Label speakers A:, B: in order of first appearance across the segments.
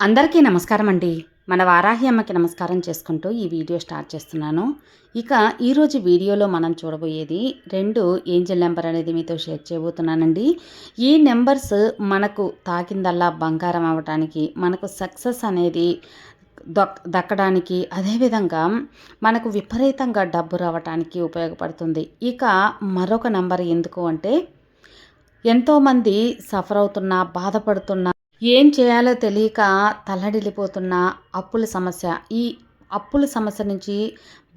A: అందరికీ నమస్కారం అండి మన వారాహి అమ్మకి నమస్కారం చేసుకుంటూ ఈ వీడియో స్టార్ట్ చేస్తున్నాను. ఇక ఈరోజు వీడియోలో మనం చూడబోయేది రెండు ఏంజల్ నెంబర్ అనేది మీతో షేర్ చేయబోతున్నానండి. ఈ నెంబర్స్ మనకు తాకిందల్లా బంగారం అవ్వటానికి మనకు సక్సెస్ అనేది దక్ దక్కడానికి అదేవిధంగా మనకు విపరీతంగా డబ్బు రావటానికి ఉపయోగపడుతుంది. ఇక మరొక నెంబర్ ఎందుకు అంటే ఎంతోమంది సఫర్ అవుతున్నా బాధపడుతున్నా ఏం చేయాలో తెలియక తల్లడిల్లిపోతున్న అప్పుల సమస్య. ఈ అప్పుల సమస్య నుంచి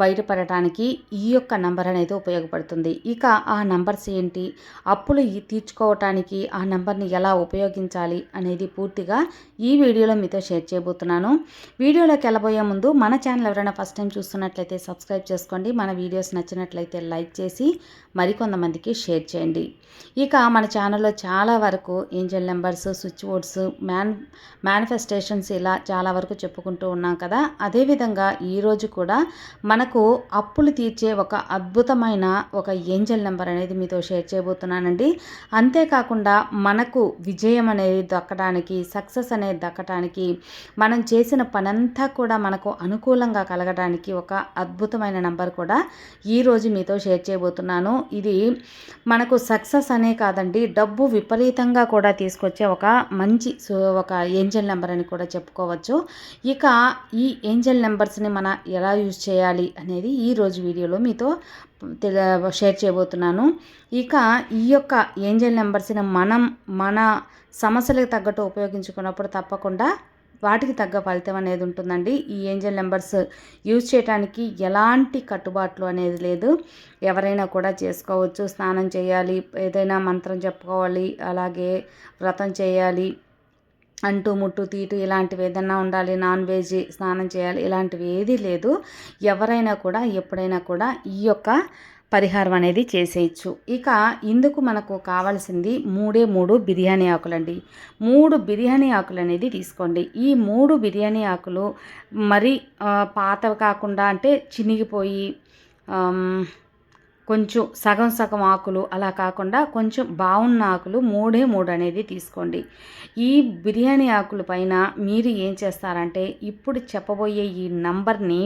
A: బయటపడటానికి ఈ యొక్క నంబర్ అనేది ఉపయోగపడుతుంది. ఇక ఆ నంబర్స్ ఏంటి? అప్పులు తీర్చుకోవటానికి ఆ నంబర్ని ఎలా ఉపయోగించాలి అనేది పూర్తిగా ఈ వీడియోలో మీతో షేర్ చేయబోతున్నాను. వీడియోలోకి వెళ్ళబోయే ముందు మన ఛానల్ ఎవరైనా ఫస్ట్ టైం చూస్తున్నట్లయితే సబ్స్క్రైబ్ చేసుకోండి. మన వీడియోస్ నచ్చినట్లయితే లైక్ చేసి మరికొంతమందికి షేర్ చేయండి. ఇక మన ఛానల్లో చాలా వరకు angel numbers switch boards man manifestations ఇలా చాలా వరకు చెప్పుకుంటూ ఉన్నాం కదా. అదేవిధంగా ఈరోజు కూడా మన మనకు అప్పులు తీర్చే ఒక అద్భుతమైన ఒక ఏంజల్ నెంబర్ అనేది మీతో షేర్ చేయబోతున్నానండి. అంతేకాకుండా మనకు విజయం అనేది దక్కడానికి సక్సెస్ అనేది దక్కడానికి మనం చేసిన పనంతా కూడా మనకు అనుకూలంగా కలగడానికి ఒక అద్భుతమైన నెంబర్ కూడా ఈరోజు మీతో షేర్ చేయబోతున్నాను. ఇది మనకు సక్సెస్ అనే కాదండి డబ్బు విపరీతంగా కూడా తీసుకొచ్చే ఒక మంచి ఒక ఏంజల్ నెంబర్ అని కూడా చెప్పుకోవచ్చు. ఇక ఈ ఏంజల్ నెంబర్స్ని మన ఎలా యూజ్ చేయాలి అనేది ఈ రోజు వీడియోలో మీతో షేర్ చేయబోతున్నాను. ఇక ఈ యొక్క ఏంజల్ నెంబర్స్ని మనం మన సమస్యలకు తగ్గట్టు ఉపయోగించుకున్నప్పుడు తప్పకుండా వాటికి తగ్గ ఫలితం అనేది ఉంటుందండి. ఈ ఏంజల్ నెంబర్స్ యూజ్ చేయడానికి ఎలాంటి కట్టుబాట్లు అనేది లేదు. ఎవరైనా కూడా చేసుకోవచ్చు. స్నానం చేయాలి ఏదైనా మంత్రం చెప్పుకోవాలి అలాగే వ్రతం చేయాలి అంటూ ముట్టు తీటు ఇలాంటివి ఏదన్నా ఉండాలి నాన్ వెజ్ స్నానం చేయాలి ఇలాంటివి ఏదీ లేదు. ఎవరైనా కూడా ఎప్పుడైనా కూడా ఈ యొక్క పరిహారం అనేది చేసేయచ్చు. ఇక ఇందుకు మనకు కావాల్సింది మూడే మూడు బిర్యానీ ఆకులండి. మూడు బిర్యానీ ఆకులు అనేది తీసుకోండి. ఈ మూడు బిర్యానీ ఆకులు మరి పాతవి కాకుండా అంటే చినిగిపోయి కొంచెం సగం సగం ఆకులు అలా కాకుండా కొంచెం బాగున్న ఆకులు మూడే మూడు అనేది తీసుకోండి. ఈ బిర్యానీ ఆకుల పైన మీరు ఏం చేస్తారంటే ఇప్పుడు చెప్పబోయే ఈ నంబర్ని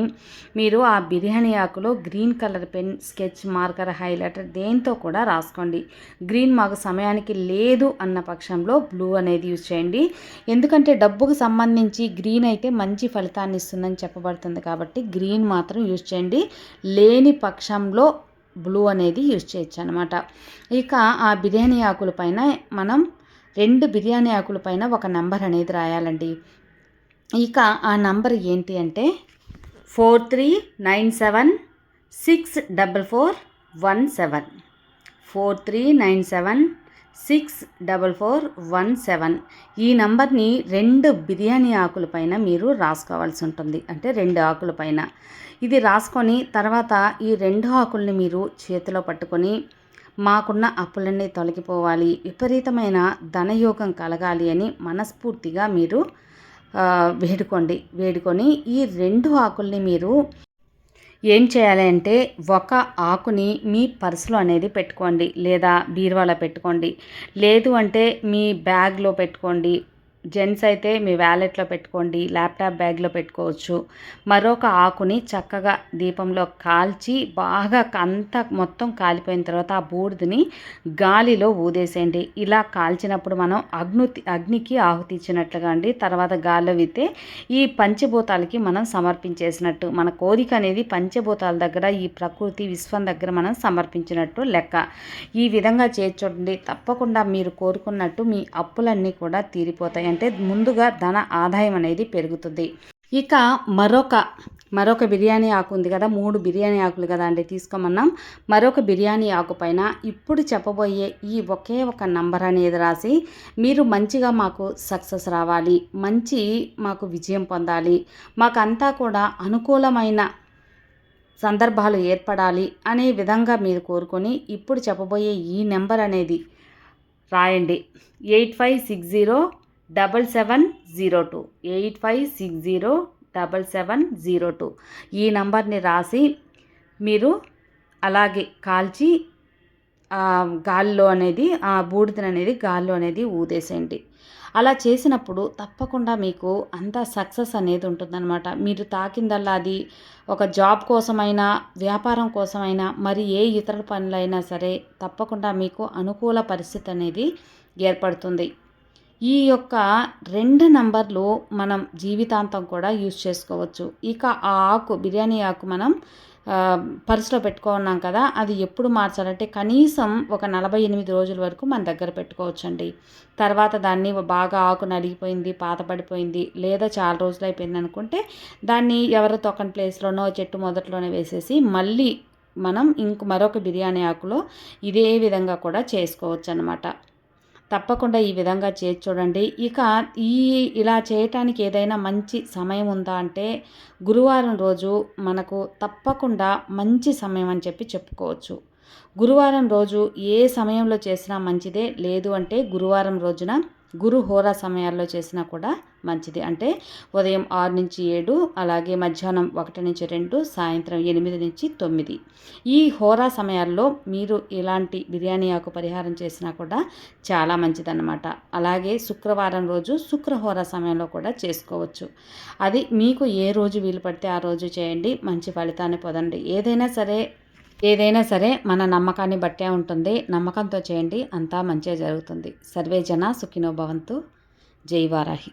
A: మీరు ఆ బిర్యానీ ఆకులో green colour pen sketch marker highlighter దేంతో కూడా రాసుకోండి. గ్రీన్ మాకు సమయానికి లేదు అన్న పక్షంలో బ్లూ అనేది యూజ్ చేయండి. ఎందుకంటే డబ్బుకు సంబంధించి గ్రీన్ అయితే మంచి ఫలితాన్ని ఇస్తుందని చెప్పబడుతుంది కాబట్టి గ్రీన్ మాత్రం యూజ్ చేయండి. లేని పక్షంలో బ్లూ అనేది యూజ్ చేయొచ్చు అనమాట ఇక ఆ బిర్యానీ ఆకుల పైన మనం రెండు బిర్యానీ ఆకుల పైన ఒక నంబర్ అనేది రాయాలండి. ఇక ఆ నంబర్ ఏంటి అంటే four three nine seven six double four one seven. Four three nine seven six double four one seven. ఈ నంబర్ని రెండు బిర్యానీ ఆకుల పైన మీరు రాసుకోవాల్సి ఉంటుంది. అంటే రెండు ఆకుల పైన. ఇది రాసుకొని తర్వాత ఈ రెండు ఆకుల్ని మీరు చేతిలో పట్టుకొని మాకున్న అప్పులన్నీ తొలగిపోవాలి. విపరీతమైన ధనయోగం కలగాలి అని మనస్ఫూర్తిగా మీరు వేడుకోండి. వేడుకొని ఈ రెండు ఆకుల్ని మీరు ఏం చేయాలి అంటే ఒక ఆకుని మీ పర్సులో అనేది పెట్టుకోండి లేదా బీరువాలో పెట్టుకోండి. లేదు అంటే మీ బ్యాగ్లో పెట్టుకోండి జెంట్స్ అయితే మీ వ్యాలెట్లో పెట్టుకోండి ల్యాప్టాప్ బ్యాగ్లో పెట్టుకోవచ్చు. మరొక ఆకుని చక్కగా దీపంలో కాల్చి బాగా అంతా మొత్తం కాలిపోయిన తర్వాత ఆ బూడిదని గాలిలో ఊదేసేయండి. ఇలా కాల్చినప్పుడు మనం అగ్ని అగ్నికి ఆహుతి ఇచ్చినట్లుగా అండి. తర్వాత గాల్లో వితే ఈ పంచభూతాలకి మనం సమర్పించేసినట్టు మన కోరిక అనేది పంచభూతాల దగ్గర ఈ ప్రకృతి విశ్వం దగ్గర మనం సమర్పించినట్టు లెక్క. ఈ విధంగా చేసి తప్పకుండా మీరు కోరుకున్నట్టు మీ అప్పులన్నీ కూడా తీరిపోతాయి. అంటే ముందుగా ధన ఆదాయం అనేది పెరుగుతుంది. ఇక మరొక మరొక బిర్యానీ ఆకు ఉంది కదా మూడు బిర్యానీ ఆకులు కదా అండి తీసుకోమన్నాం. మరొక బిర్యానీ ఆకు పైన ఇప్పుడు చెప్పబోయే ఈ ఒకే ఒక నంబర్ అనేది రాసి మీరు మంచిగా మాకు సక్సెస్ రావాలి మంచి మాకు విజయం పొందాలి మాకంతా కూడా అనుకూలమైన సందర్భాలు ఏర్పడాలి అనే విధంగా మీరు కోరుకొని ఇప్పుడు చెప్పబోయే ఈ నెంబర్ అనేది రాయండి. Eight five six zero double seven zero two eight five six zero double seven zero two. ఈ నంబర్ని రాసి మీరు అలాగే కాల్చి గాల్లో అనేది ఆ బూడిదని అనేది గాల్లో అనేది ఊదేసేయండి. అలా చేసినప్పుడు తప్పకుండా మీకు అంత సక్సెస్ అనేది ఉంటుందన్నమాట. మీరు తాకిందల్లా అది ఒక జాబ్ కోసమైనా వ్యాపారం కోసమైనా మరి ఏ ఇతర పనులైనా సరే తప్పకుండా మీకు అనుకూల పరిస్థితి అనేది ఏర్పడుతుంది. ఈ యొక్క రెండు నంబర్లు మనం జీవితాంతం కూడా యూజ్ చేసుకోవచ్చు. ఇక ఆ ఆకు బిర్యానీ ఆకు మనం పర్సులో పెట్టుకున్నాం కదా అది ఎప్పుడు మార్చాలంటే కనీసం ఒక నలభై ఎనిమిది రోజుల వరకు మన దగ్గర పెట్టుకోవచ్చండి. తర్వాత దాన్ని బాగా ఆకు నలిగిపోయింది పాత పడిపోయింది లేదా చాలా రోజులు అయిపోయింది అనుకుంటే దాన్ని ఎవరో తొక్కని ప్లేస్లోనో చెట్టు మొదట్లోనే వేసేసి మళ్ళీ మనం ఇంక మరొక బిర్యానీ ఆకులో ఇదే విధంగా కూడా చేసుకోవచ్చు అనమాట తప్పకుండా ఈ విధంగా చేసి చూడండి. ఇక ఈ ఇలా చేయటానికి ఏదైనా మంచి సమయం ఉందా అంటే గురువారం రోజు మనకు తప్పకుండా మంచి సమయం అని చెప్పి చెప్పుకోవచ్చు. గురువారం రోజు ఏ సమయంలో చేసినా మంచిదే. లేదు అంటే గురువారం రోజున గురు హోరా సమయాల్లో చేసినా కూడా మంచిది. అంటే ఉదయం ఆరు నుంచి ఏడు అలాగే మధ్యాహ్నం ఒకటి నుంచి రెండు సాయంత్రం ఎనిమిది నుంచి తొమ్మిది. ఈ హోరా సమయాల్లో మీరు ఇలాంటి బిర్యానీ ఆకు పరిహారం చేసినా కూడా చాలా మంచిదన్నమాట. అలాగే శుక్రవారం రోజు శుక్రహోర సమయంలో కూడా చేసుకోవచ్చు. అది మీకు ఏ రోజు వీలు పడితే ఆ రోజు చేయండి. మంచి ఫలితాన్ని పొందండి. ఏదైనా సరే ఏదైనా సరే మన నమ్మకాన్ని బట్టే ఉంటుంది. నమ్మకంతో చేయండి. అంతా మంచిగా జరుగుతుంది. సర్వే జన సుఖినో భవంతు. జై వారాహి.